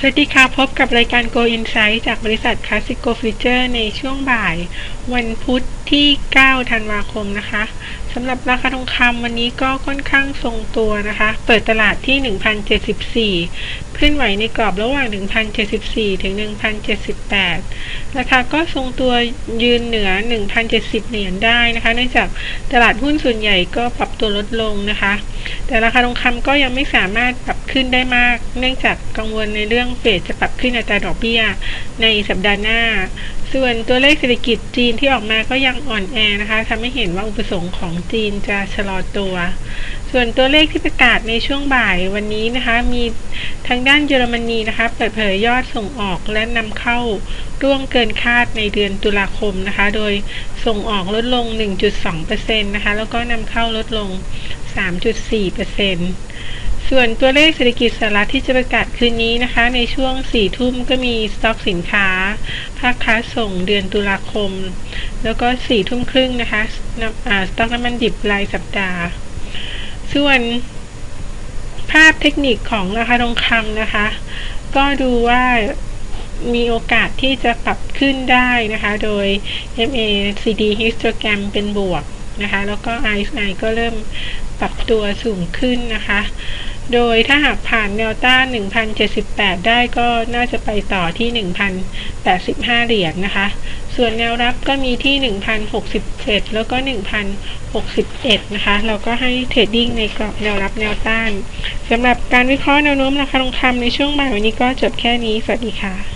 สวัสดีค่ะ พบกับรายการ Go Insight จากบริษัท Classico Future ในช่วงบ่าย วันพุธที่ 9 ธันวาคมนะคะสำหรับราคาทองคำวันนี้ก็ค่อนข้างทรงตัวนะคะ เปิดตลาดที่ 1,074 เคลื่อนไหวในกรอบระหว่าง 1,074 ถึง 1,078 ราคาก็ทรงตัวยืนเหนือ 1,070 เหรียญได้นะคะ เนื่องจากตลาดหุ้นส่วนใหญ่ก็ปรับตัวลดลงนะคะ แต่ราคาทองคำก็ยังไม่สามารถปรับขึ้นได้มาก เนื่องจากกังวลในเรื่องเฟดจะปรับขึ้นอัตราดอกเบี้ยในสัปดาห์หน้า ส่วนตัวเลขเศรษฐกิจจีนที่ออกมาก็ยังอ่อนแอนะคะทำให้เห็นว่าอุปสงค์ของจีนจะชะลอตัว ส่วนตัวเลขที่ประกาศในช่วงบ่ายวันนี้นะคะ มีทางด้านเยอรมนีนะคะ เปิดเผยยอดส่งออกและนำเข้าร่วงเกินคาดในเดือนตุลาคมนะคะ โดยส่งออกลดลง 1.2%นะคะ แล้วก็นำเข้าลดลง 3.4%ส่วนตัวเลขเศรษฐกิจสหรัฐที่จะประกาศคืนนี้นะคะ ในช่วง 4 ทุ่มก็มีสต็อกสินค้า ภาคค้าส่งเดือนตุลาคม แล้วก็ 4 ทุ่มครึ่งนะคะสต็อกน้ำมันดิบรายสัปดาห์ ส่วนภาพเทคนิคของราคาทองคำนะคะ ก็ดูว่ามีโอกาสที่จะปรับขึ้นได้นะคะ โดย MACD histogram เป็นบวกนะคะ แล้วก็ RSI ก็เริ่มปรับตัวสูงขึ้นนะคะ โดยถ้าหากผ่านแนวต้าน 1,078 ได้ก็น่าจะไปต่อที่ 1,085 เหรียญนนะคะ ส่วนแนวรับก็มีที่ 1,067 แล้วก็ 1,061 นะคะ เราก็ให้เทรดดิ้งในกรอบแนวรับแนวต้านสำหรับการวิเคราะห์แนวโน้มราคาทองคำในช่วงบ่ายวันนี้ก็จบแค่นี้ สวัสดีค่ะ